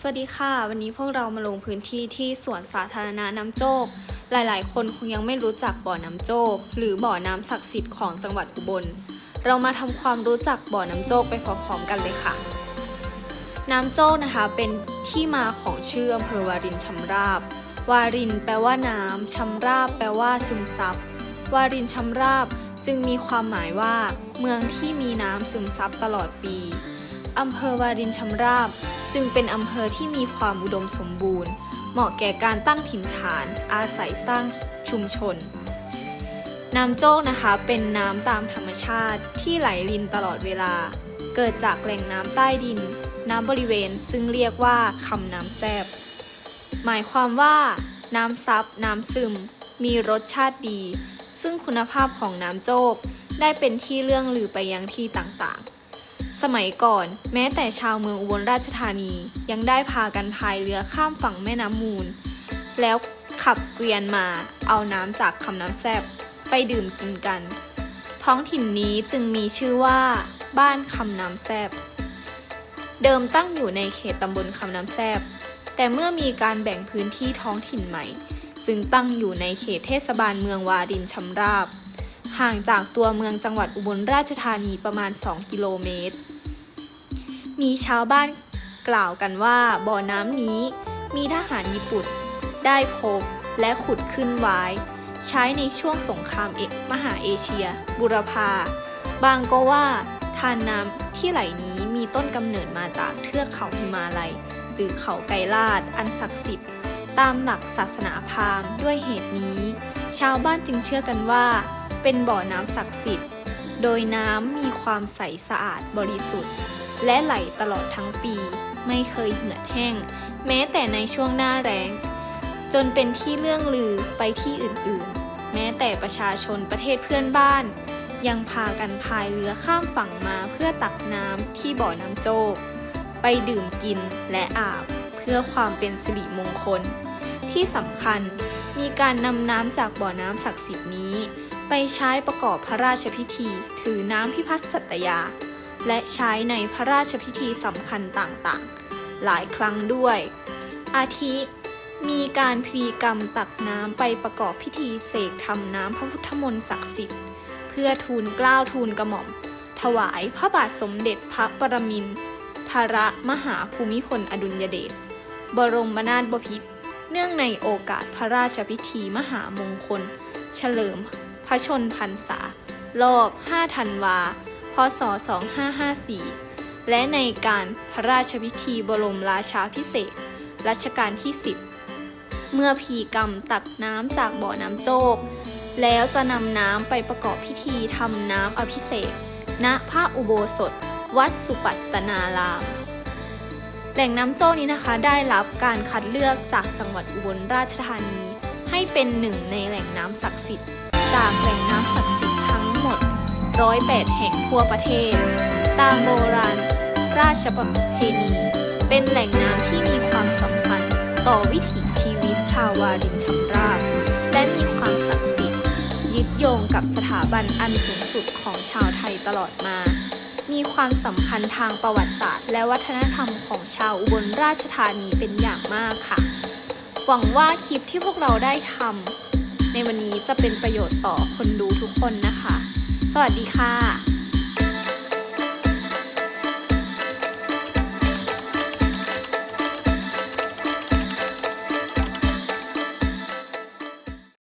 สวัสดีค่ะ วันนี้พวกเรามาลงพื้นที่ที่สวนสาธารณะน้ำโจก หลายๆ คนคงยังไม่รู้จักบ่อน้ำโจก หรือบ่อน้ำศักดิ์สิทธิ์ของจังหวัดอุบล เรามาทำความรู้จักบ่อน้ำโจกไปพร้อมๆกันเลยค่ะ น้ำโจกนะคะเป็นที่มาของชื่ออำเภอวารินชำราบ วารินแปลว่าน้ำชำราบแปลว่าซึมซับ วารินชำราบจึงมีความหมายว่า เมืองที่มีน้ำซึมซับตลอดปี อำเภอวารินชำราบ จึงเป็นอำเภอที่มีความอุดมสมบูรณ์ เหมาะแก่การตั้งถิ่นฐาน อาศัยสร้างชุมชน น้ำโจ้นะคะเป็นน้ำตามธรรมชาติที่ไหลรินตลอดเวลา เกิดจากแหล่งน้ำใต้ดิน น้ำบริเวณซึ่งเรียกว่าคำน้ำแซบหมายความว่า น้ำซับ น้ำซึม มีรสชาติดี ซึ่งคุณภาพของน้ำโจกได้เป็นที่เรื่องลือไปยังที่ต่างๆ สมัยก่อน แม้แต่ชาวเมืองอุบลราชธานียังได้พากันพายเรือข้ามฝั่งแม่น้ำมูล แล้วขับเกวียนมาเอาน้ำจากคำน้ำแซบไปดื่มกินกัน ท้องถิ่นนี้จึงมีชื่อว่า บ้านคำน้ำแซบเดิมตั้งอยู่ในเขตตำบลคำน้ำแซบแต่เมื่อมีการแบ่งพื้นที่ท้องถิ่นใหม่ จึงตั้งอยู่ในเขตเทศบาลเมืองวารินชำราบ ห่างจากตัวเมืองจังหวัดอุบลราชธานีประมาณ 2 กิโลเมตร มีชาวบ้านกล่าวกันว่าบ่อน้ำนี้มีทหารญี่ปุ่นได้พบและขุดขึ้นไว้ ใช้ในช่วงสงครามเอกมหาเอเชีย บุรพาบางก็ว่าทานน้ำที่ไหลนี้มีต้นกำเนิดมาจากเทือกเขาหิมาลัย หรือเขาไกรลาดอันศักดิ์สิทธิ์ ตามหลักศาสนาพราหมณ์ด้วยเหตุนี้ ชาวบ้านจึงเชื่อกันว่า เป็นบ่อน้ำศักดิ์สิทธิ์ โดยน้ำมีความใสสะอาดบริสุทธิ์ และไหลตลอดทั้งปี ไม่เคยเหือดแห้ง แม้แต่ในช่วงหน้าแรงจนเป็นที่เรื่องลือไปที่อื่นๆ แม้แต่ประชาชนประเทศเพื่อนบ้าน ยังพากันพายเรือข้ามฝั่งมาเพื่อตักน้ำที่บ่อน้ำโจก ไปดื่มกินและอาบเพื่อความเป็นสิริมงคล ที่สำคัญมีการนำน้ำจากบ่อน้ำศักดิ์สิทธิ์นี้ ไปใช้ประกอบพระราชพิธี ถือน้ำพิพัฒน์สัตยา และใช้ในพระราชพิธีสำคัญต่างๆ หลายครั้งด้วย อาทิ มีการพลีกรรมตักน้ำไปประกอบพิธีเสกทำน้ำพระพุทธมนต์ศักดิ์สิทธิ์ เพื่อทูลกล้าวทูลกระหม่อม ถวายพระบาทสมเด็จพระปรมินทรมหาภูมิพลอดุลยเดชบรมนาถบพิตรเนื่องในโอกาสพระราชพิธีมหามงคล เฉลิม พระชนพรรษา รอบ 5 ธันวา พศ 2554 และในการพระราชพิธีบรมราชาพิเศษ รัชกาลที่ 10 เมื่อพีกรรมตักน้ำจากบ่อน้ำโจก แล้วจะนำน้ำไปประกอบพิธีทำน้ำอภิเษกณพระอุโบสถ วัดสุปัตตนาราม แหล่งน้ำโจ้นี้นะคะได้รับการคัดเลือกจากจังหวัดอุบลราชธานี ให้เป็นหนึ่งในแหล่งน้ำศักดิ์สิทธิ์ จากแหล่งน้ำศักดิ์สิทธิ์ทั้งหมด 108 แห่งทั่วประเทศ ตามโบราณ ราชประเพณี เป็นแหล่งน้ำที่มีความสำคัญต่อวิถีชีวิตชาววารินชำราบ และมีความศักดิ์สิทธิ์ ยึดโยงกับสถาบันอันสูงสุดของชาวไทยตลอดมา มีความสำคัญทางประวัติศาสตร์ และวัฒนธรรมของชาวอุบลราชธานีเป็นอย่างมากค่ะ หวังว่าคลิปที่พวกเราได้ทำ ในวันนี้จะเป็นประโยชน์ต่อคนดูทุกคนนะคะ สวัสดีค่ะ